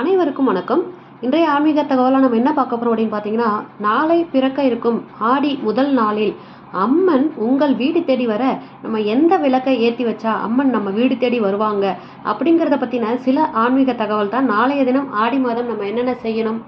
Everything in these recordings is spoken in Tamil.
அனைவருக்கும் வணக்கம். இன்றைய ஆன்மீக தகவலாக நம்ம என்ன பார்க்க போகிறோம் அப்படின்னு பார்த்தீங்கன்னா நாளை பிறக்க இருக்கும் ஆடி முதல் நாளில் அம்மன் உங்கள் வீடு தேடி வர நம்ம எந்த விளக்கை ஏற்றி வச்சா அம்மன் நம்ம வீடு தேடி வருவாங்க அப்படிங்கிறத பற்றின சில ஆன்மீக தகவல் தான் நாளைய தினம் ஆடி மாதம் நம்ம என்னென்ன செய்யணும்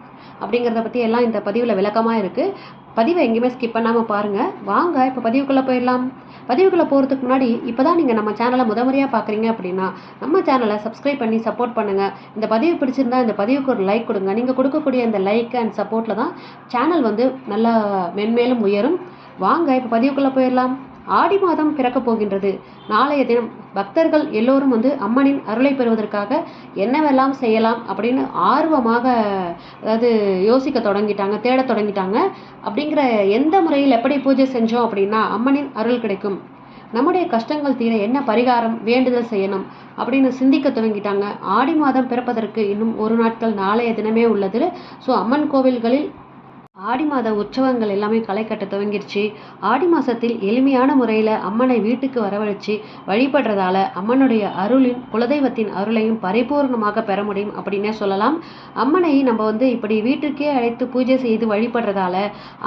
அப்படிங்கிறத பற்றி எல்லாம் இந்த பதிவில் விளக்கமாக இருக்குது பதிவை எங்கேயுமே ஸ்கிப் பண்ணாமல் பாருங்கள் வாங்க இப்போ பதிவுக்குள்ளே போயிடலாம். பதிவுகளை போகிறதுக்கு முன்னாடி இப்போ தான் நீங்கள் நம்ம சேனலை முதமுறையாக பார்க்குறீங்க அப்படின்னா நம்ம சேனலை சப்ஸ்கிரைப் பண்ணி சப்போர்ட் பண்ணுங்கள் இந்த பதிவு பிடிச்சிருந்தா இந்த பதிவுக்கு ஒரு லைக் கொடுங்க. நீங்கள் கொடுக்கக்கூடிய இந்த லைக் அண்ட் சப்போர்ட்டில் தான் சேனல் வந்து நல்லா மென்மேலும் உயரும். வாங்க இப்போ பதிவுக்குள்ளே போயிடலாம். ஆடி மாதம் பிறக்கப் போகின்றது. நாளைய தினம் பக்தர்கள் எல்லோரும் வந்து அம்மனின் அருளை பெறுவதற்காக என்னவெல்லாம் செய்யலாம் அப்படின்னு ஆர்வமாக அதாவது யோசிக்க தொடங்கிட்டாங்க தேட தொடங்கிட்டாங்க. அப்படிங்கிற எந்த முறையில் எப்படி பூஜை செஞ்சோம் அப்படின்னா அம்மனின் அருள் கிடைக்கும். நம்முடைய கஷ்டங்கள் தீர என்ன பரிகாரம் வேண்டுதல் செய்யணும்? அப்படின்னு சிந்திக்க தொடங்கிட்டாங்க. ஆடி மாதம் பிறப்பதற்கு இன்னும் ஒரு நாட்கள் நாளைய தினமே உள்ளது. ஸோ அம்மன் கோவில்களில் ஆடி மாத உற்சவங்கள் எல்லாமே களை கட்ட துவங்கிடுச்சு. ஆடி மாதத்தில் எளிமையான முறையில் அம்மனை வீட்டுக்கு வரவழைச்சு வழிபடுறதால அம்மனுடைய அருளின் குலதெய்வத்தின் அருளையும் பரிபூர்ணமாக பெற முடியும் அப்படின்னே சொல்லலாம். அம்மனை நம்ம வந்து இப்படி வீட்டுக்கே அழைத்து பூஜை செய்து வழிபடுறதால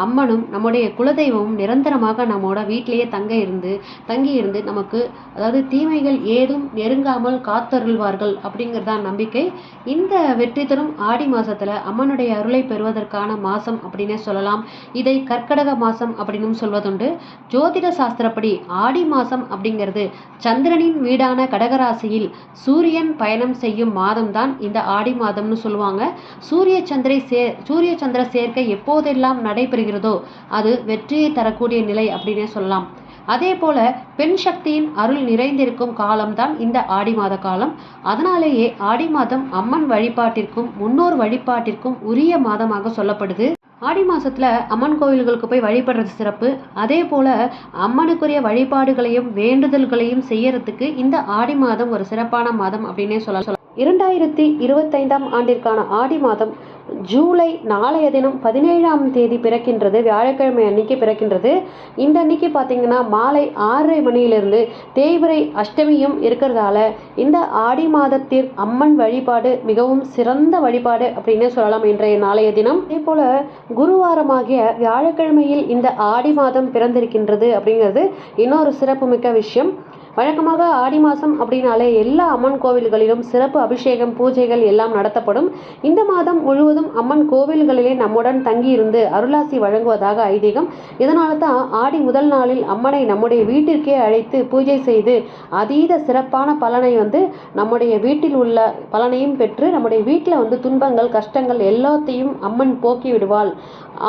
அம்மனும் நம்முடைய குலதெய்வமும் நிரந்தரமாக நம்மோட வீட்டிலேயே தங்க இருந்து தங்கி இருந்து நமக்கு அதாவது தீமைகள் ஏதும் நெருங்காமல் காத்தருள்வார்கள் அப்படிங்கிறதான் நம்பிக்கை. இந்த வெற்றி தரும் ஆடி மாதத்தில் அம்மனுடைய அருளை பெறுவதற்கான மாதம் அப்படி அப்படின்னே சொல்லலாம். இதை கர்க்கடக மாதம் அப்படின்னும் சொல்வதுண்டு. ஜோதிட சாஸ்திரப்படி ஆடி மாதம் அப்படிங்கிறது சந்திரனின் வீடான கடகராசியில் சூரியன் பயணம் செய்யும் மாதம்தான் இந்த ஆடி மாதம்னு சொல்லுவாங்க. சூரிய சந்திரை சே சூரிய சந்திர சேர்க்கை எப்போதெல்லாம் நடைபெறுகிறதோ அது வெற்றியை தரக்கூடிய நிலை அப்படின்னே சொல்லலாம். அதே போல பெண் சக்தியின் அருள் நிறைந்திருக்கும் காலம்தான் இந்த ஆடி மாத காலம். அதனாலேயே ஆடி மாதம் அம்மன் வழிபாட்டிற்கும் முன்னோர் வழிபாட்டிற்கும் உரிய மாதமாக சொல்லப்படுது. ஆடி மாசத்துல அம்மன் கோவில்களுக்கு போய் வழிபடுறது சிறப்பு. அதே போல அம்மனுக்குரிய வழிபாடுகளையும் வேண்டுதல்களையும் செய்யறதுக்கு இந்த ஆடி மாதம் ஒரு சிறப்பான மாதம் அப்படின்னே சொல்ல இரண்டாயிரத்தி இருபத்தைந்தாம் ஆண்டிற்கான ஆடி மாதம் ஜூலை நாளைய தினம் பதினேழாம் தேதி பிறக்கின்றது. வியாழக்கிழமை அன்னைக்கு பிறக்கின்றது. இந்த அன்னைக்கு பார்த்தீங்கன்னா மாலை ஆறரை மணியிலிருந்து தேய்பிரை அஷ்டமியும் இருக்கிறதால இந்த ஆடி மாதத்தில் அம்மன் வழிபாடு மிகவும் சிறந்த வழிபாடு அப்படின்னு சொல்லலாம் இன்றைய நாளைய தினம். அதே போல குருவாரமாகிய வியாழக்கிழமையில் இந்த ஆடி மாதம் பிறந்திருக்கின்றது அப்படிங்கிறது இன்னொரு சிறப்புமிக்க விஷயம். வழக்கமாக ஆடி மாதம் அப்படின்னாலே எல்லா அம்மன் கோவில்களிலும் சிறப்பு அபிஷேகம் பூஜைகள் எல்லாம் நடத்தப்படும். இந்த மாதம் முழுவதும் அம்மன் கோவில்களிலே நம்முடன் தங்கியிருந்து அருளாசி வழங்குவதாக ஐதீகம். இதனால தான் ஆடி முதல் நாளில் அம்மனை நம்முடைய வீட்டிற்கே அழைத்து பூஜை செய்து அதீத சிறப்பான பலனை வந்து நம்முடைய வீட்டில் உள்ள பலனையும் பெற்று நம்முடைய வீட்டில் வந்து துன்பங்கள் கஷ்டங்கள் எல்லாத்தையும் அம்மன் போக்கி விடுவாள்.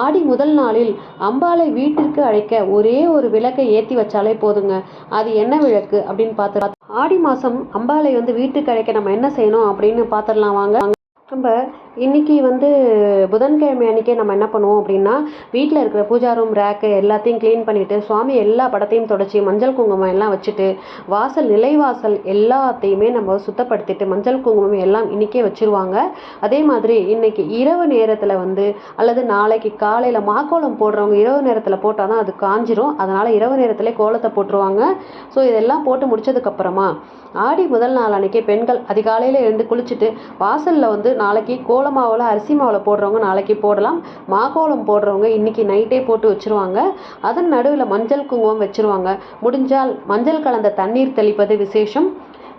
ஆடி முதல் நாளில் அம்பாளை வீட்டிற்கு அழைக்க ஒரே ஒரு விளக்கை ஏற்றி வச்சாலே போதுங்க. அது என்ன விளக்கு? அப்படின்னு பார்த்து ஆடி மாதம் அம்பாளை வந்து வீட்டுக்கு அழைக்க நம்ம என்ன செய்யணும் அப்படின்னு பார்த்துடலாம் வாங்க. நம்ம இன்னைக்கு வந்து புதன்கிழமை அன்றைக்கே நம்ம என்ன பண்ணுவோம் அப்படின்னா வீட்டில் இருக்கிற பூஜா ரூம் ரேக்கு எல்லாத்தையும் க்ளீன் பண்ணிவிட்டு சுவாமி எல்லா படத்தையும் தொடச்சி மஞ்சள் குங்குமம் எல்லாம் வச்சுட்டு வாசல் நிலைவாசல் எல்லாத்தையுமே நம்ம சுத்தப்படுத்திட்டு மஞ்சள் குங்குமம் எல்லாம் இன்னைக்கே வச்சிருவாங்க. அதே மாதிரி இன்னைக்கு இரவு நேரத்தில் வந்து அல்லது நாளைக்கு காலையில் மாக்கோலம் போடுறவங்க இரவு நேரத்தில் போட்டால் தான் அது காஞ்சிரும். அதனால் இரவு நேரத்திலே கோலத்தை போட்டுருவாங்க. ஸோ இதெல்லாம் போட்டு முடிச்சதுக்கப்புறமா ஆடி முதல் நாள் அன்றைக்கி பெண்கள் அதிகாலையில் எழுந்து குளிச்சுட்டு வாசலில் வந்து நாளைக்கு கோ கோலமாவில் அரிசி மாவில் போடுறவங்க நாளைக்கு போடலாம். மாகோளம் போடுறவங்க இன்னைக்கு நைட்டே போட்டு வச்சுருவாங்க. அதன் நடுவில் மஞ்சள் குங்குமம் வச்சுருவாங்க. முடிஞ்சால் மஞ்சள் கலந்த தண்ணீர் தெளிப்பது விசேஷம்.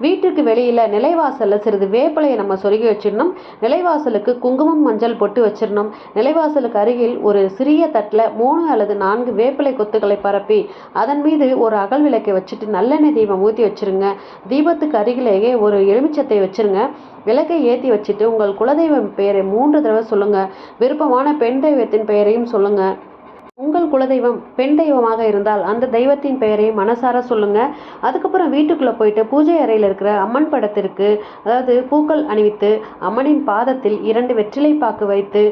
வீட்டுக்கு வெளியில் நிலைவாசலில் சிறிது வேப்பிலையை நம்ம சொருகி வச்சிடணும். நிலைவாசலுக்கு குங்குமம் மஞ்சள் பொட்டு வச்சிடணும். நிலைவாசலுக்கு அருகில் ஒரு சிறிய தட்டில் மூணு அல்லது நான்கு வேப்பிலை கொத்துக்களை பரப்பி அதன் மீது ஒரு அகல் விளக்கை வச்சுட்டு நல்லெண்ணெய் தீபம் ஊற்றி வச்சிருங்க. தீபத்துக்கு அருகிலேயே ஒரு எலுமிச்சத்தை வச்சிருங்க. விளக்கை ஏற்றி வச்சுட்டு உங்கள் குலதெய்வம் பெயரை மூன்று தடவை சொல்லுங்கள் விருப்பமான பெண் தெய்வத்தின் பெயரையும் சொல்லுங்கள் உங்கள் குலதெய்வம் பெண் தெய்வமாக இருந்தால் அந்த தெய்வத்தின் பெயரை மனசார சொல்லுங்க. அதுக்கப்புறம் வீட்டுக்குள்ளே போயிட்டு பூஜை அறையில் இருக்கிற அம்மன் படத்திற்கு அதாவது பூக்கள் அணிவித்து அம்மனின் பாதத்தில் இரண்டு வெற்றிலை பாக்கு வைத்து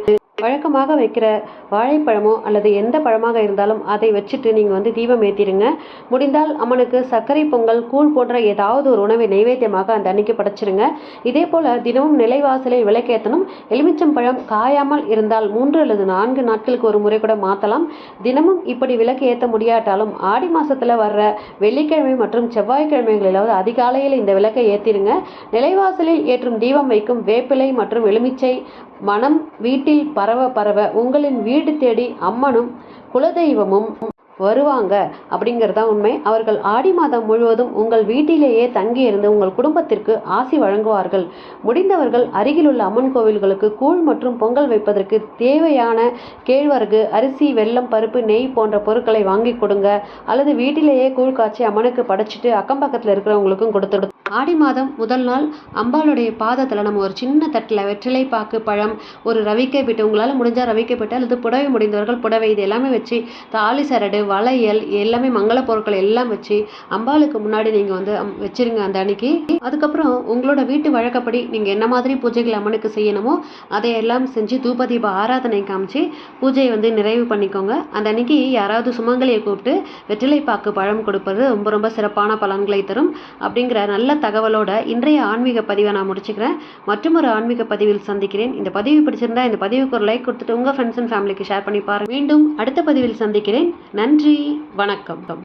வழக்கமாக வைக்கிற வாழைப்பழமோ அல்லது எந்த பழமாக இருந்தாலும் அதை வச்சுட்டு நீங்கள் வந்து தீபம் ஏற்றிடுங்க முடிந்தால் அம்மனுக்கு சர்க்கரை பொங்கல் கூழ் போன்ற ஏதாவது ஒரு உணவை நைவேத்தியமாக அந்த அன்னைக்கு படைச்சிருங்க. இதே போல் தினமும் நிலைவாசலில் விளக்கேற்றணும் எலுமிச்சம் பழம் காயாமல் இருந்தால் மூன்று அல்லது நான்கு நாட்களுக்கு ஒரு முறை கூட மாற்றலாம் தினமும் இப்படி விளக்கு ஏற்ற முடியாட்டாலும் ஆடி மாதத்தில் வர்ற வெள்ளிக்கிழமை மற்றும் செவ்வாய்க்கிழமைகளிலாவது அதிகாலையில் இந்த விளக்கை ஏற்றிடுங்க நிலைவாசலில் ஏற்றும் தீபம் வைக்கும் வேப்பிலை மற்றும் எலுமிச்சை மனம் வீட்டில் பரவ பரவ உங்களின் வீடு தேடி அம்மனும் குலதெய்வமும் வருவாங்க அப்படிங்கிறதா உண்மை. அவர்கள் ஆடி மாதம் முழுவதும் உங்கள் வீட்டிலேயே தங்கியிருந்து உங்கள் குடும்பத்திற்கு ஆசி வழங்குவார்கள். முடிந்தவர்கள் அருகிலுள்ள அம்மன் கோவில்களுக்கு கூழ் மற்றும் பொங்கல் வைப்பதற்கு தேவையான கேழ்வரகு அரிசி வெல்லம் பருப்பு நெய் போன்ற பொருட்களை வாங்கி கொடுங்க. அல்லது வீட்டிலேயே கூழ் காய்ச்சி அம்மனுக்கு படைச்சிட்டு அக்கம் பக்கத்தில் இருக்கிறவங்களுக்கும் கொடுத்துடு ஆடி மாதம் முதல் நாள் அம்பாளுடைய பாதத்தில் நம்ம ஒரு சின்ன தட்டில் வெற்றிலை பாக்கு பழம் ஒரு ரவிக்கை பிட்டு உங்களால் முடிஞ்சால் ரவிக்கை பிட்டு அல்லது புடவை முடிந்தவர்கள் புடவை இது எல்லாமே வச்சு தாலி சரடு வளையல் எல்லாமே மங்கள பொருட்கள் எல்லாம் வச்சு அம்பாளுக்கு முன்னாடி நீங்கள் வந்து அம்- வச்சிருங்க அந்த அன்னைக்கு. அதுக்கப்புறம் உங்களோட வீட்டு வழக்கப்படி நீங்கள் என்ன மாதிரி பூஜைகள் அம்மனுக்கு செய்யணுமோ அதையெல்லாம் செஞ்சு தூபதீப ஆராதனை காமிச்சு பூஜையை வந்து நிறைவு பண்ணிக்கோங்க. அந்த அன்னைக்கு யாராவது சுமங்கலியை கூப்பிட்டு வெற்றிலை பாக்கு பழம் கொடுப்பது ரொம்ப ரொம்ப சிறப்பான பலன்களை தரும். அப்படிங்கிற நல்ல தகவலோட இன்றைய ஆன்மீக பதிவை நான் முடிச்சுக்கிறேன். மற்றும் ஒரு ஆன்மீக பதிவில் சந்திக்கிறேன். இந்த பதிவு பிடிச்சிருந்தா இந்த பதிவுக்கு ஒரு லைக் கொடுத்துட்டு உங்கள் ஃப்ரெண்ட்ஸ் அண்ட் ஃபேமிலிக்கு ஷேர் பண்ணி பாருங்க. மீண்டும் அடுத்த பதிவில் சந்திக்கிறேன். நன்றி வணக்கம்.